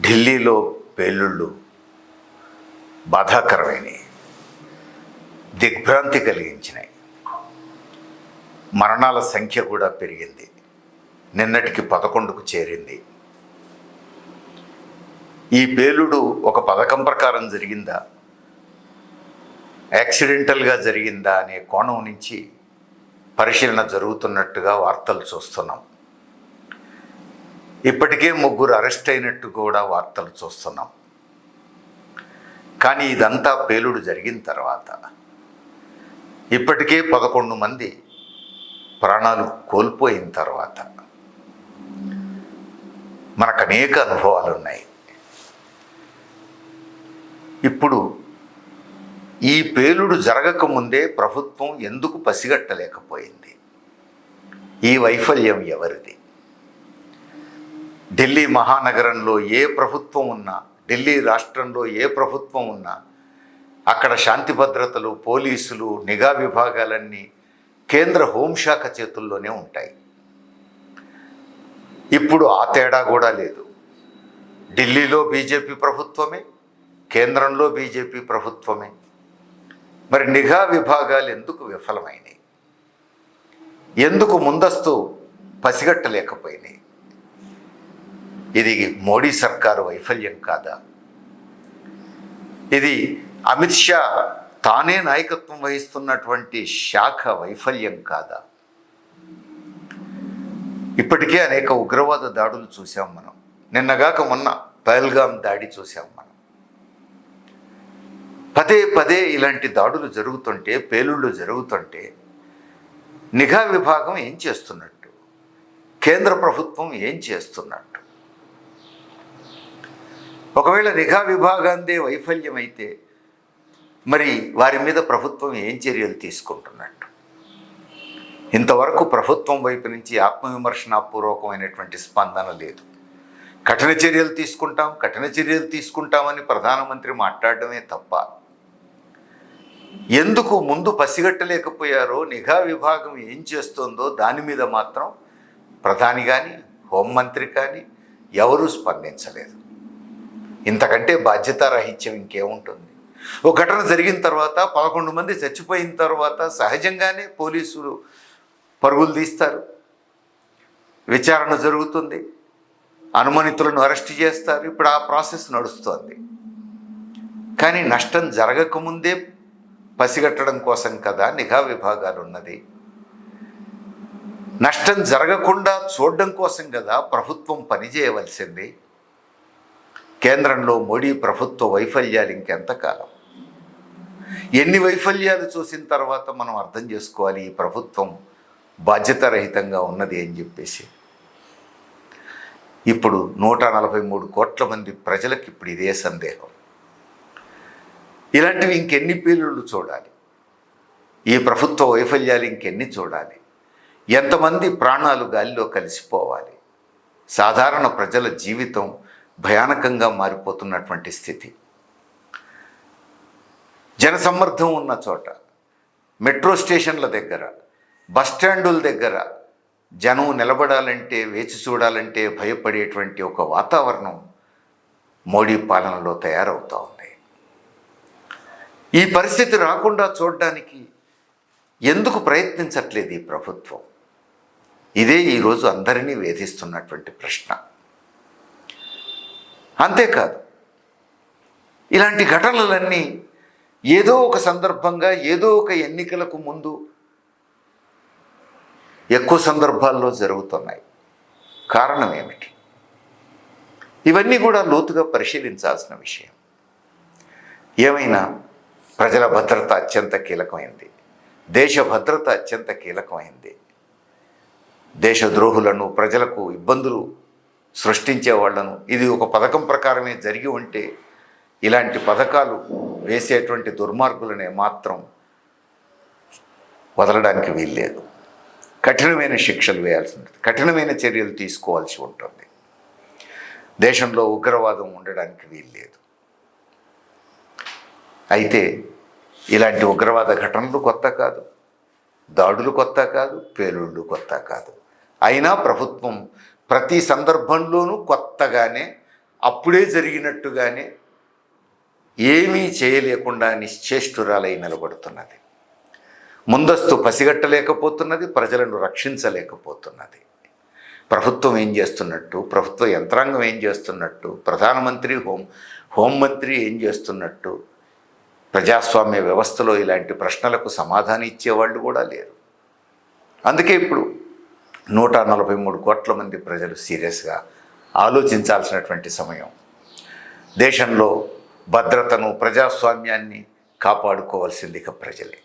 ఢిల్లీలో పేలుళ్ళు బాధాకరమైనవి. దిగ్భ్రాంతి కలిగించినాయి మరణాల సంఖ్య కూడా పెరిగింది. నిన్నటికి పదకొండుకు చేరింది. ఈ పేలుడు ఒక పథకం ప్రకారం జరిగిందా? యాక్సిడెంటల్గా జరిగిందా అనే కోణం నుంచి పరిశీలన జరుగుతున్నట్టుగా వార్తలు చూస్తున్నాం. ఇప్పటికే ముగ్గురు అరెస్ట్ అయినట్టు కూడా వార్తలు చూస్తున్నాం. కానీ ఇదంతా పేలుడు జరిగిన తర్వాత ఇప్పటికే పదకొండు మంది ప్రాణాలు కోల్పోయిన తర్వాత మనకు అనేక అనుభవాలు ఉన్నాయి ఇప్పుడు ఈ పేలుడు జరగకముందే ప్రభుత్వం ఎందుకు పసిగట్టలేకపోయింది? ఈ వైఫల్యం ఎవరిది? ఢిల్లీ మహానగరంలో ఏ ప్రభుత్వం ఉన్నా ఢిల్లీ రాష్ట్రంలో ఏ ప్రభుత్వం ఉన్నా అక్కడ శాంతి భద్రతలు పోలీసులు నిఘా విభాగాలన్నీ కేంద్ర హోంశాఖ చేతుల్లోనే ఉంటాయి. ఇప్పుడు ఆ తేడా కూడా లేదు. ఢిల్లీలో బీజేపీ ప్రభుత్వమే కేంద్రంలో బీజేపీ ప్రభుత్వమే. మరి నిఘా విభాగాలు ఎందుకు విఫలమైనాయి? ఎందుకు ముందస్తు పసిగట్టలేకపోయినాయి? ఇది మోడీ సర్కారు వైఫల్యం కాదా? ఇది అమిత్ షా తానే నాయకత్వం వహిస్తున్నటువంటి శాఖ వైఫల్యం కాదా? ఇప్పటికే అనేక ఉగ్రవాద దాడులు చూసాం మనం. నిన్నగాక మొన్న పహల్గాం దాడి చూసాం మనం. పదే పదే ఇలాంటి దాడులు జరుగుతుంటే పేలుళ్ళు జరుగుతుంటే నిఘా విభాగం ఏం చేస్తున్నట్టు? కేంద్ర ప్రభుత్వం ఏం చేస్తున్నట్టు? ఒకవేళ నిఘా విభాగాందే వైఫల్యమైతే మరి వారి మీద ప్రభుత్వం ఏం చర్యలు తీసుకుంటున్నట్టు ఇంతవరకు ప్రభుత్వం వైపు నుంచి ఆత్మవిమర్శనాపూర్వకమైనటువంటి స్పందన లేదు. కఠిన చర్యలు తీసుకుంటాం కఠిన చర్యలు తీసుకుంటామని ప్రధానమంత్రి మాట్లాడడమే తప్ప ఎందుకు ముందు పసిగట్టలేకపోయారో నిఘా విభాగం ఏం చేస్తుందో దాని మీద మాత్రం ప్రధాని కానీ హోంమంత్రి కానీ ఎవరూ స్పందించలేదు. ఇంతకంటే బాధ్యతారాహిత్యం ఇంకేముంటుంది? ఒక ఘటన జరిగిన తర్వాత పదకొండు మంది చచ్చిపోయిన తర్వాత సహజంగానే పోలీసులు పరుగులు తీస్తారు. విచారణ జరుగుతుంది. అనుమానితులను అరెస్ట్ చేస్తారు. ఇప్పుడు ఆ ప్రాసెస్ నడుస్తోంది. కానీ నష్టం జరగకముందే పసిగట్టడం కోసం కదా నిఘా విభాగాలు ఉన్నది నష్టం జరగకుండా చూడడం కోసం కదా ప్రభుత్వం పనిచేయవలసింది. కేంద్రంలో మోడీ ప్రభుత్వ వైఫల్యాలు ఇంకెంతకాలం ఎన్ని వైఫల్యాలు చూసిన తర్వాత మనం అర్థం చేసుకోవాలి ఈ ప్రభుత్వం బాధ్యతారహితంగా ఉన్నది అని చెప్పేసి. ఇప్పుడు నూట నలభై మూడు కోట్ల మంది ప్రజలకు ఇప్పుడు ఇదే సందేహం. ఇలాంటివి ఇంకెన్ని పేలుళ్ళు చూడాలి? ఈ ప్రభుత్వ వైఫల్యాలు ఇంకెన్ని చూడాలి? ఎంతమంది ప్రాణాలు గాలిలో కలిసిపోవాలి? సాధారణ ప్రజల జీవితం భయానకంగా మారిపోతున్నటువంటి స్థితి. జనసమ్మర్థం ఉన్న చోట మెట్రో స్టేషన్ల దగ్గర బస్ స్టాండుల దగ్గర జనం నిలబడాలంటే వేచి చూడాలంటే భయపడేటువంటి ఒక వాతావరణం మోడీ పాలనలో తయారవుతూ ఉంది. ఈ పరిస్థితి రాకుండా చూడడానికి ఎందుకు ప్రయత్నించట్లేదు ఈ ప్రభుత్వం? ఇదే ఈరోజు అందరినీ వేధిస్తున్నటువంటి ప్రశ్న. అంతేకాదు. ఇలాంటి ఘటనలన్నీ ఏదో ఒక సందర్భంగా ఏదో ఒక ఎన్నికలకు ముందు ఎక్కువ సందర్భాల్లో జరుగుతున్నాయి. కారణం ఏమిటి? ఇవన్నీ కూడా లోతుగా పరిశీలించాల్సిన విషయం. ఏమైనా ప్రజల భద్రత అత్యంత కీలకమైంది. దేశ భద్రత అత్యంత కీలకమైంది. దేశద్రోహులను ప్రజలకు ఇబ్బందులు సృష్టించే వాళ్ళను. ఇది ఒక పథకం ప్రకారమే జరిగి ఉంటే ఇలాంటి పథకాలు వేసేటువంటి దుర్మార్గులనే మాత్రం వదలడానికి వీల్లేదు. కఠినమైన శిక్షలు వేయాల్సి ఉంటుంది. కఠినమైన చర్యలు తీసుకోవాల్సి ఉంటుంది. దేశంలో ఉగ్రవాదం ఉండడానికి వీల్లేదు. అయితే ఇలాంటి ఉగ్రవాద ఘటనలు కొత్త కాదు. దాడులు కొత్త కాదు. పేలుళ్ళు కొత్త కాదు. అయినా ప్రభుత్వం ప్రతి సందర్భంలోనూ కొత్తగానే అప్పుడే జరిగినట్టుగానే ఏమీ చేయలేకుండా నిశ్చేష్టురాలై నిలబడుతున్నది. ముందస్తు పసిగట్టలేకపోతున్నది ప్రజలను రక్షించలేకపోతున్నది. ప్రభుత్వం ఏం చేస్తున్నట్టు ప్రభుత్వ యంత్రాంగం ఏం చేస్తున్నట్టు ప్రధానమంత్రి హోం హోంమంత్రి ఏం చేస్తున్నట్టు ప్రజాస్వామ్య వ్యవస్థలో ఇలాంటి ప్రశ్నలకు సమాధానం ఇచ్చేవాళ్ళు కూడా లేరు. అందుకే ఇప్పుడు నూట నలభై మూడు కోట్ల మంది ప్రజలు సీరియస్గా ఆలోచించాల్సినటువంటి సమయం. దేశంలో భద్రతను ప్రజాస్వామ్యాన్ని కాపాడుకోవాల్సింది ఇక ప్రజలే.